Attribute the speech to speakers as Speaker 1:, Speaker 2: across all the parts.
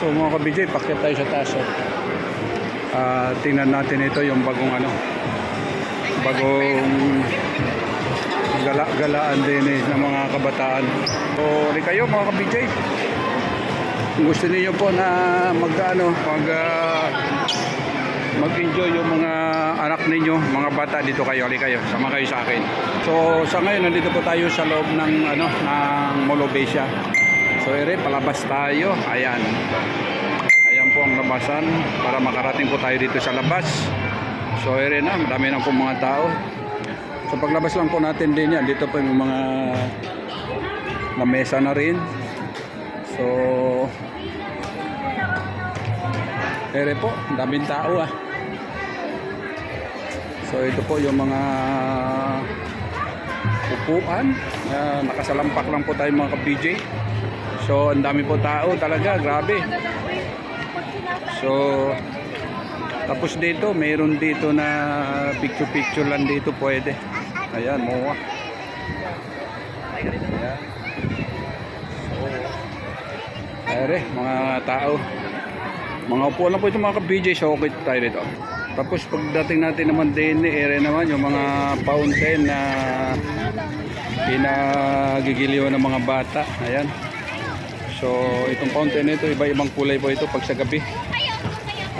Speaker 1: So mga kabijay, pakit tayo sa taas. Oh. Ah, tingnan natin ito yung bagong ano. Bagong gala-galaan din eh, ng mga kabataan. So, rin kayo mga kabijay. Kung gusto niyo po na mag ano, mag ah, mag-enjoy yung mga anak ninyo, mga bata dito kayo, ali kayo, sama kayo sa akin. So sa ngayon nandito po tayo sa loob ng ano ng Molobesia. So ere palabas tayo. Ayan. Ayan po ang labasan para makarating po tayo dito sa labas. So ere na, madami na po mga tao. So paglabas lang po natin din yan, dito po yung mga na mesa na rin. So ere po, daming tao ah. So ito po yung mga upuan. Uh, nakasalampak lang po tayo mga ka-BJ. So ang dami po tao talaga, grabe. So tapos dito, mayroon dito na picture-picture lang dito pwede. Ayan, mowa. Ayan. So, ere, mga tao. Mga upuan lang po ito mga ka-BJ, so okay tayo dito. Tapos pagdating natin naman din ere naman yung mga fountain na pinagigiliwan ng mga bata. Ayan. So itong fountain na ito, iba-ibang kulay po ito pag sa gabi.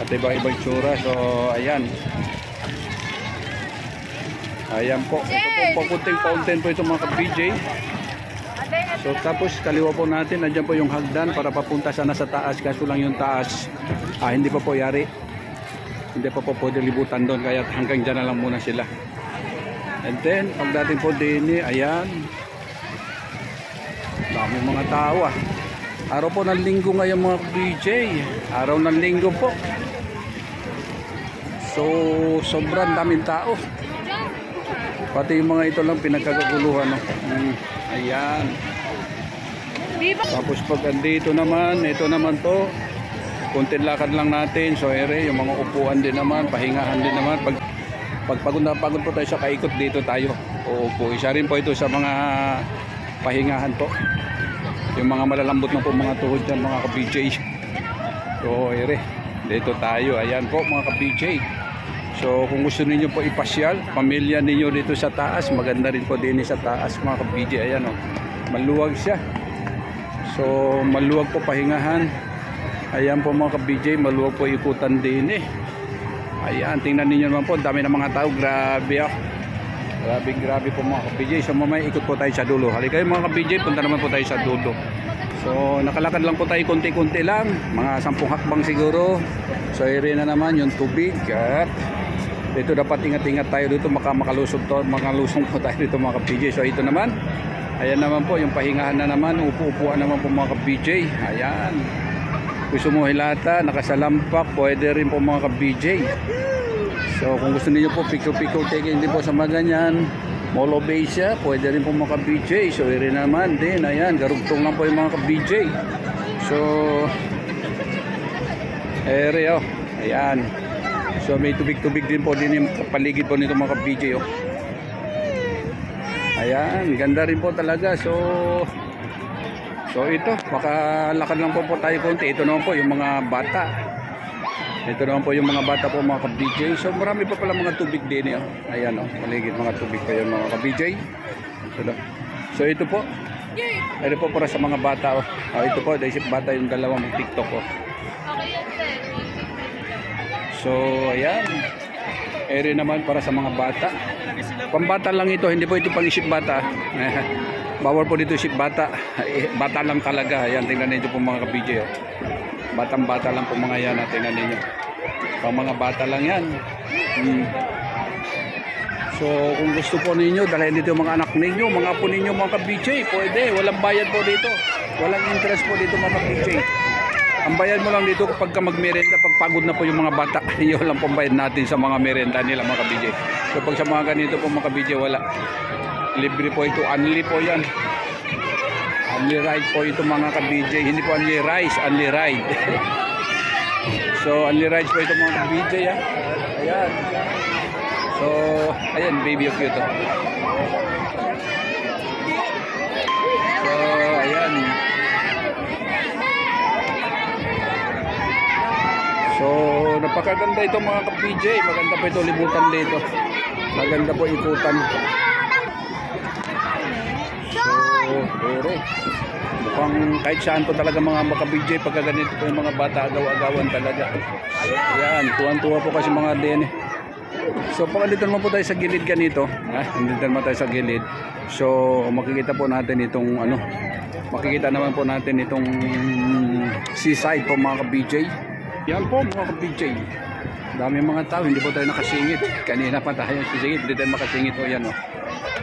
Speaker 1: At iba-ibang tsura. So ayan. Ayan po. Ito po pakunting fountain po ito mga ka-BJ. So tapos kaliwa po natin, nandiyan po yung hagdan para papunta sana sa taas. Kaso lang yung taas, ah, hindi pa po yari. Hindi pa po pwede libutan doon. Kaya hanggang dyan na lang muna sila. And then, pagdating po din, ayan. Dami mga tao ah. Araw po ng linggo ngayon mga DJ. Araw ng linggo po. So, sobrang daming tao. Pati yung mga ito lang pinagkagaguluhan. No? Mm, ayan. Tapos pag andito naman, ito naman to, kunting lakad lang natin. So ere, yung mga upuan din naman, pahingahan din naman. Pag, pag pagod na pagod po tayo sa kaikot, dito tayo. Uupo. Isa rin po ito sa mga pahingahan po. Yung mga malalambot na po mga tuhod dyan, mga ka-BJ. So ere, dito tayo. Ayan po mga ka-BJ. So kung gusto niyo po ipasyal, pamilya ninyo dito sa taas, maganda rin po din sa taas mga ka-BJ. Ayan o, maluwag siya. So maluwag po pahingahan. Ayan po mga ka-BJ, maluwag po ikutan din eh. Ayan, tingnan ninyo naman po, dami ng mga tao, grabe ah. Grabe, grabe po mga ka-BJ. So mamaya ikot po tayo sa dulo. Halika kayo mga ka-BJ, punta naman po tayo sa dulo. So nakalakad lang po tayo konti-konti lang, mga sampung hakbang siguro. So ire na naman yung tubig at dito dapat ingat-ingat tayo dito maka makalusog to, makalusong po tayo dito mga ka-BJ. So ito naman, ayan naman po yung pahingahan na naman, upo-upuan naman po mga ka-BJ. Ayan. Gusto mo hilata, nakasalampak, pwede rin po mga ka-BJ. So kung gusto niyo po picture-picture taking din po sa mga ganyan, Molo Base pwede rin po mga ka-BJ. So iri naman din, ayan, garugtong lang po yung mga ka-BJ. So, ere oh, ayan. So may tubig-tubig din po din yung paligid po nito mga ka-BJ oh. Ayan, ganda rin po talaga. So, So ito, makalakad lang po po tayo konti. Ito naman po yung mga bata. Ito naman po yung mga bata po mga ka-BJ. So marami pa pala mga tubig din. Eh. Ayan o, oh, maligid mga tubig pa yun mga ka-BJ. Ito, so ito po. Ito po para sa mga bata. Oh. Ah, ito po, dahil bata yung dalawang TikTok. Oh. So ayan. Ere naman para sa mga bata. Pambata lang ito, hindi po ito pang isip bata. Bawal po dito isip bata. Bata lang talaga. Ayan, tingnan ninyo po mga ka-BJ. Oh. Batang bata lang po mga yan. ah, Tingnan ninyo. Pang mga bata lang yan. Hmm. So, kung gusto po ninyo, dahil dito yung mga anak ninyo, mga apo ninyo, mga ka-BJ, pwede. Walang bayad po dito. Walang interest po dito mga ka-BJ. Ang bayad mo lang dito kapag ka magmerenda, pag na po yung mga bata, yun lang pong bayad natin sa mga merenda nila mga ka-BJ. So, pag sa mga ganito po mga ka-BJ, wala. Libre po ito. Only po yan. Only ride po ito mga ka-BJ. Hindi po only rice, only ride. so, only rides po ito mga ka-BJ. Ah. Ayan. So, ayan, baby of cute. oh. So, ayan. So, napakaganda ito mga ka-PJ. Maganda po ito libutan dito. Maganda po ikutan. So, pero mukhang kahit saan po talaga mga maka-PJ pagka ganito po yung mga bata agaw-agawan talaga. Ayan, tuwan-tuwa po kasi mga din. So, pag dito naman po tayo sa gilid ganito, ha? Nandito naman tayo sa gilid. So, makikita po natin itong ano, makikita naman po natin itong seaside po mga ka-BJ. Yan po mga ka-BJ. Dami mga tao, hindi po tayo nakasingit. Kanina pa tayo sisingit, hindi tayo makasingit o yan o.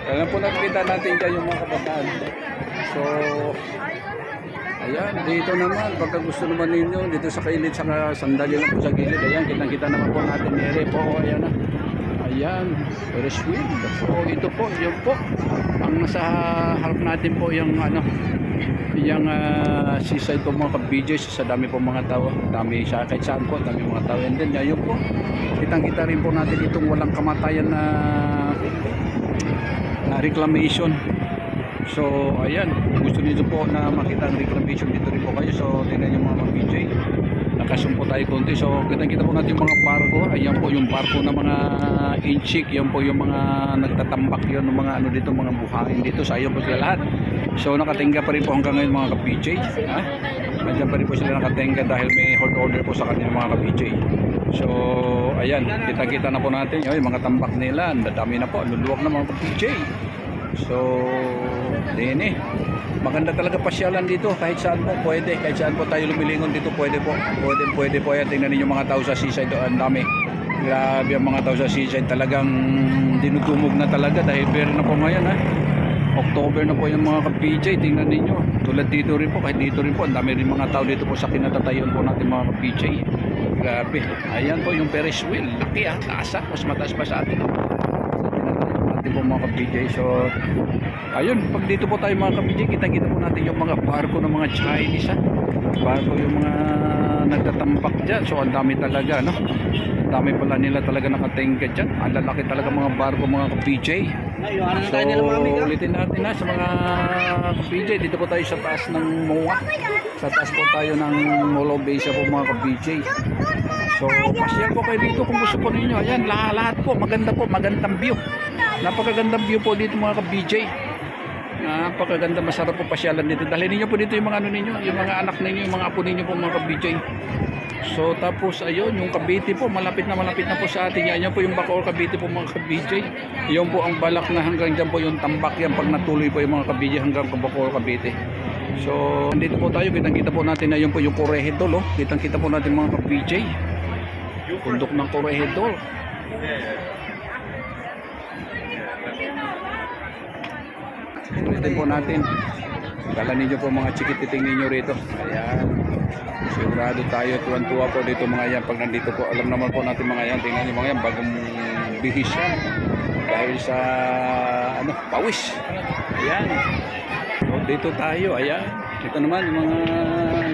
Speaker 1: Ayan po nakikita natin dyan yung mga kabataan. So, ayan, dito naman, pagka gusto naman ninyo, dito sa kilid, sa sandali lang po sa gilid, ayan, kitang-kita naman po natin, ere po, ayan na. Ayan, Ferris wheel. So, ito po, yun po. Ang nasa harap natin po yung ano, yung ah, seaside po mga ka-BJs sa dami po mga tao. Dami sa kahit saan po, dami mga tao. And then, yun po, kitang-kita rin po natin itong walang kamatayan na na reclamation. So, ayan, gusto niyo po na makita ang reclamation dito rin po kayo. So, tingnan niyo mga BJ. Nakasumpo tayo konti. So, kita-kita po natin yung mga barko. Ayan po yung barko na mga inchik. Yan po yung mga nagtatambak yun, ng mga ano dito, mga buhangin dito. Sa ayon po sila lahat. So, nakatingga pa rin po hanggang ngayon mga ka-BJ. Ha? Nandiyan pa rin po sila nakatingga dahil may hold order po sa kanilang mga ka-BJ. So, ayan, kita-kita na po natin yun, yung mga tambak nila. Ang dadami na po, luluwag na mga ka-BJ. So, din eh. Maganda talaga pasyalan dito kahit saan po pwede. Kahit saan po tayo lumilingon dito pwede po. Pwede, pwede po yan. Tingnan ninyo mga tao sa seaside. Ang dami. Grabe ang mga tao sa seaside. Talagang dinudumog na talaga dahil pero na po ngayon ha. October na po yung mga ka-PJ. Tingnan ninyo. Tulad dito rin po. Kahit dito rin po. Ang dami rin mga tao dito po sa kinatatayon po natin mga ka-PJ. Grabe. Ayan po yung Ferris wheel. Laki ha. Taas ha. Mas mataas pa sa atin. Po mga ka-PJ. So, ayun. Pag dito po tayo mga ka-PJ, kita-kita po natin yung mga barko ng mga Chinese ha. Barko yung mga nagtatampak dyan. So, ang dami talaga, no? Ang dami pala nila talaga nakatingka dyan. Ang lalaki talaga mga barko mga ka-PJ. So, ulitin natin na sa mga ka-PJ. Dito po tayo sa taas ng MOA. Sa taas po tayo ng Molo Base po mga ka-PJ. So, pasyal po kayo dito kung gusto po ninyo. Ayan, lahat, lahat po. Maganda po. Magandang view. Napakagandang view po dito mga ka-BJ. Napakaganda, masarap po pasyalan dito. Dalhin ninyo po dito yung mga ano ninyo, yung mga anak ninyo, yung mga apo ninyo po mga ka-BJ. So tapos ayun, yung Cavite po, malapit na malapit na po sa atin yan. Yan po yung Bacoor Cavite po mga ka-BJ. Yan po ang balak na hanggang dyan po yung tambak yan pag natuloy po yung mga ka-BJ hanggang Bacoor Cavite. So, andito po tayo, kitang-kita po natin na yun po yung Corregidor, oh. Kitang-kita po natin mga ka-BJ. Bundok ng Corregidor. Ulitin po natin. Kala ninyo po mga chikititing ninyo rito. Ayan. Sigurado tayo, tuwan-tuwa po dito mga yan. Pag nandito po, alam naman po natin mga yan. Tingnan nyo mga yan, bagong bihis yan. Dahil sa, ano, pawis. Ayan. So, dito tayo, ayan. Ito naman, yung mga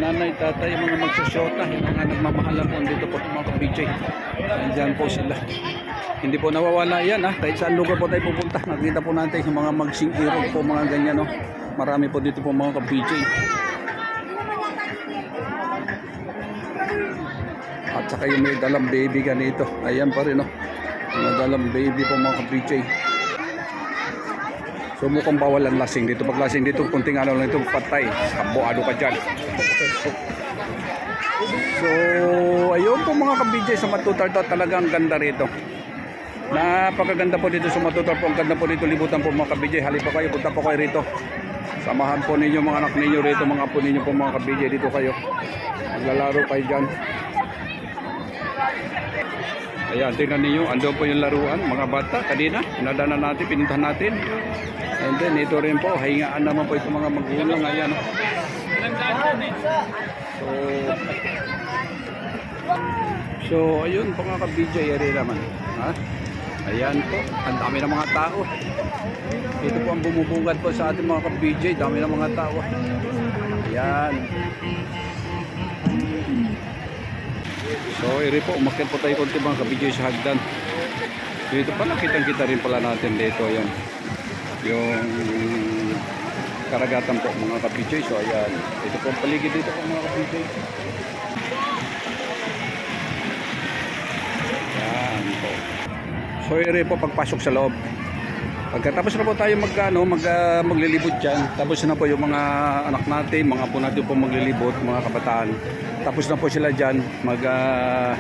Speaker 1: nanay, tatay, yung mga magsusyota, yung mga nagmamahalan po dito po mga ka-BJ. Andyan po sila. Hindi po nawawala yan ha. Kahit saan lugar po tayo pupunta. Nakita po natin yung mga magsing irog po mga ganyan no. Marami po dito po mga ka-BJ. At saka yung may dalang baby ganito. Ayan pa rin no. May dalang baby po mga ka-BJ. So mukhang bawal ang lasing dito. Pag lasing dito, kunting ano lang ito, patay. Kabuado ka dyan. So, ayun po mga ka-BJ sa Matutar to, talagang ganda rito. Napakaganda po dito sa Matutar po. Ang ganda po dito, libutan po mga ka-BJ. Halip pa kayo, punta po kayo rito. Samahan po ninyo mga anak ninyo rito, mga apo ninyo po mga ka-BJ. Dito kayo. Maglalaro kayo dyan. Ayan, tingnan ninyo, andun po yung laruan, mga bata, kanina, pinadana natin, pinuntahan natin. And then, ito rin po, hingaan naman po itong mga magulang, ayan. So, so ayun po mga ka-BJ, area naman. Ha? Ayan po, ang dami ng mga tao. Ito po ang bumubungad po sa ating mga ka-BJ, dami ng mga tao. Ayan. So, iri po, umakit po tayo konti mga kabidyo sa hagdan. Dito pala, kitang-kita rin pala natin dito yan. Yung karagatan po mga kabidyo. So, ayan. Ito po ang paligid dito po mga kabidyo. Ayan po. So ere po pagpasok sa loob. Pagkatapos na po tayo mag, ano, mag, ah, maglilibot dyan, tapos na po yung mga anak natin, mga apo natin po maglilibot, mga kabataan. Tapos na po sila dyan, mag, ah,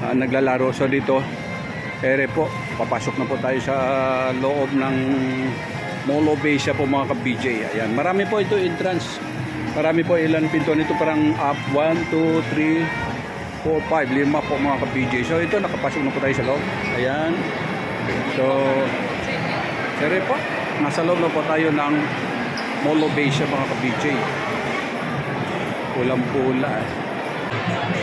Speaker 1: ah, naglalaro. So dito, ere po, papasok na po tayo sa loob ng Molo Base po mga ka-BJ. Ayan, marami po ito entrance. Marami po ilan pinto nito parang up 1, 2, 3, 4, 5, lima po mga ka-BJ. So ito nakapasok na po tayo sa loob. Ayan. So Sere po, nasa loob na po tayo ng Molo Base mga ka-BJ. Pulang-pula.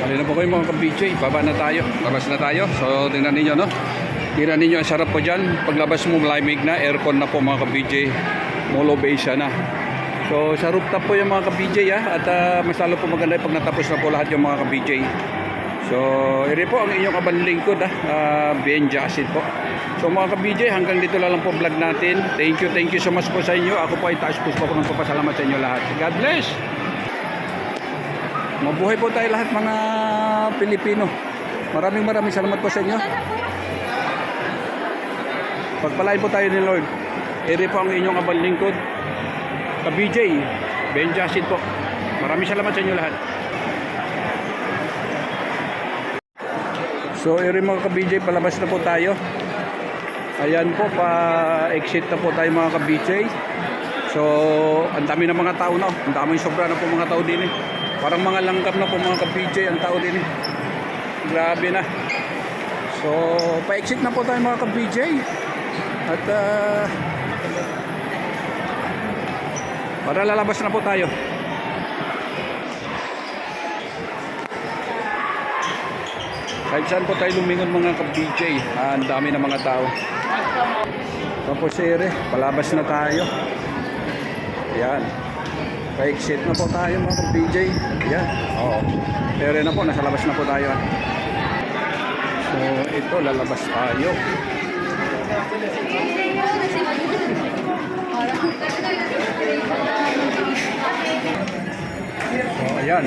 Speaker 1: Halina po kayo mga ka-BJ, baba na tayo. Labas na tayo. So tingnan ninyo no. Tingnan ninyo ang sarap po dyan. Paglabas mo malamig na, aircon na po mga ka-BJ. Molo Base na. So sa rooftop po yung mga ka-BJ ah. At ah, mas lalo po maganda pag natapos na po lahat yung mga ka-BJ. So, iri po ang inyong kabanlingkod ah, uh, Ben Jackson po. So mga ka-BJ, hanggang dito lang po vlog natin. Thank you, thank you so much po sa inyo. Ako po ay taas po po ng papasalamat sa inyo lahat. God bless! Mabuhay po tayo lahat mga Pilipino. Maraming maraming salamat po sa inyo. Pagpalain po tayo ni Lord. Iri po ang inyong kabanlingkod. Ka-BJ, Ben Jackson po. Maraming salamat sa inyo lahat. So, iri mga ka-BJ, palabas na po tayo. Ayan po, pa-exit na po tayo mga ka-BJ. So, ang dami na mga tao na. oh. Ang dami sobra na po mga tao din eh. Parang mga langgam na po mga ka-BJ ang tao din eh. Grabe na. So, pa-exit na po tayo mga ka-BJ. At, ah, para lalabas na po tayo. Kahit saan po tayo lumingon mga ka-BJ, ah, ang dami ng mga tao. Tapos ere, palabas na tayo. Ayan. Pa-exit na po tayo mga ka-BJ. Ayan. Oo. Ere na po, nasa labas na po tayo. So, ito, lalabas tayo. So, ayan.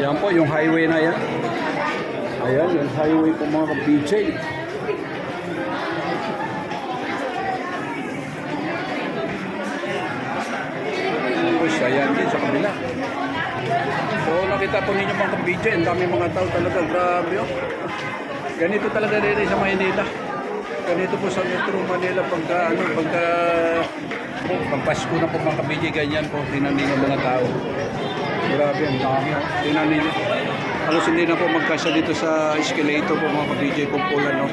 Speaker 1: Yan po, yung highway na yan. Ayan, yung highway po mga ka-BJ. Tapos ayan din sa kabila. So nakita po ninyo mga ka-BJ, ang dami mga tao talaga, grabe oh. Ganito talaga rin sa Maynila. Ganito po sa Metro Manila pagka ano, pagka po, pag Pasko na po mga ka-BJ, ganyan po, tinan ninyo mga tao. Grabe, ang dami. Tinan ninyo. Halos hindi na po magkasya dito sa escalator po mga ka-BJ kumpulan no.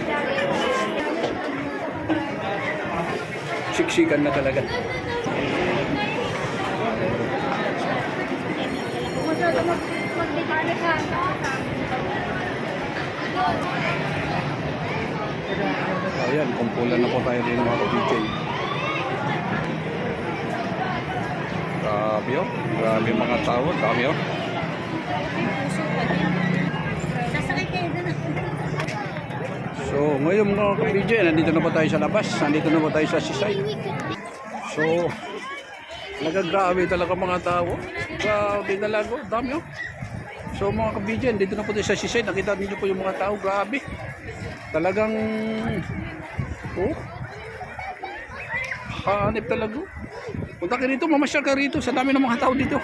Speaker 1: Siksikan na talaga. Ayan, kumpulan na po tayo din mga ka-BJ. Grabe oh. Grabe mga tao. Dami oh.
Speaker 2: Doon.
Speaker 1: So, ngayon mga ka-BJ, nandito na po tayo sa labas. Nandito na po tayo sa seaside. So, nagagrabe talaga mga tao. Grabe talaga. Dami oh. So mga ka-BJ, dito na po tayo sa seaside. Nakita niyo po yung mga tao. Grabe. Talagang, oh, hanip talaga. Punta ka rito, mamasyal ka rito. Sa dami ng mga tao dito.